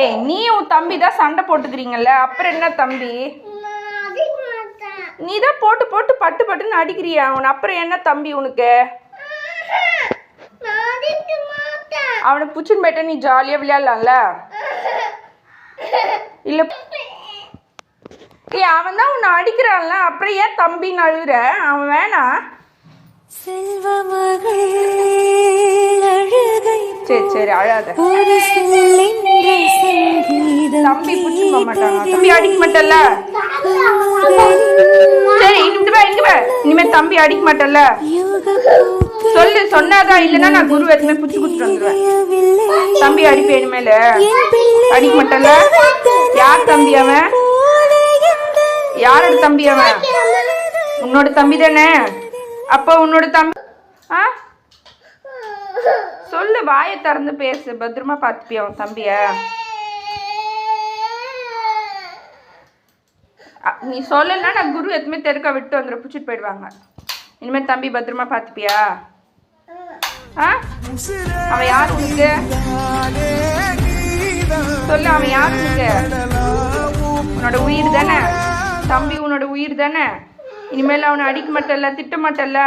ஏய் நீ உன் தம்பி தான் சண்டை போட்டுக்கிறீங்கல்ல? அப்புறம் என்ன தம்பி? நீ தான் போட்டு போட்டு பட்டு பட்டுன்னு அடிக்கிறியா? அவன் அப்புறம் என்ன தம்பி உனக்கு? அவனை புச்சுன்னு போயிட்டா நீ ஜாலியாக விளையாடலாம்ல? இல்லை ஏய் அவன் தான் உன்னை அடிக்கிறான்ல. அப்புறம் ஏன் தம்பின்னு அழுகுற? அவன் அழுகை சரி சரி அழாத. போக மாட்டாங்க தம்பி அடிக்க மாட்டல்ல? சரி இங்க வா இனிமே தம்பி அடிக்க மாட்டல்ல. சொல்லு சொன்னாதான் இல்லைன்னா நான் குரு எதுவுமே குடுத்துட்டு வந்துடுவேன் தம்பி அடிப்பேன் இனிமேல. அடிக்க மாட்டல்ல? யார் தம்பி அவன்? யாரோட தம்பி அவன்? உன்னோட தம்பி தானே? அப்போ உன்னோட தம்பி ஆ? சொல்லு வாயை திறந்து பேசு. பத்திரமா பார்த்துப்பியா அவன் தம்பிய? நீ சொல்லலைன்னா நான் குரு எதுவுமே தெருக்க விட்டு வந்துடும் பிடிச்சிட்டு போயிடுவாங்க. இனிமேல் தம்பி பத்திரமா பார்த்துப்பியா ஆ? அவன் யார் உனக்கு? சொல்லு அவன் யார் உனக்கு? உன்னோட உயிர் தானே? தம்பி உன்னோட உயிர் தானே? இனிமேல் அவனை அடிக்க மாட்டல்ல திட்ட மாட்டல்ல?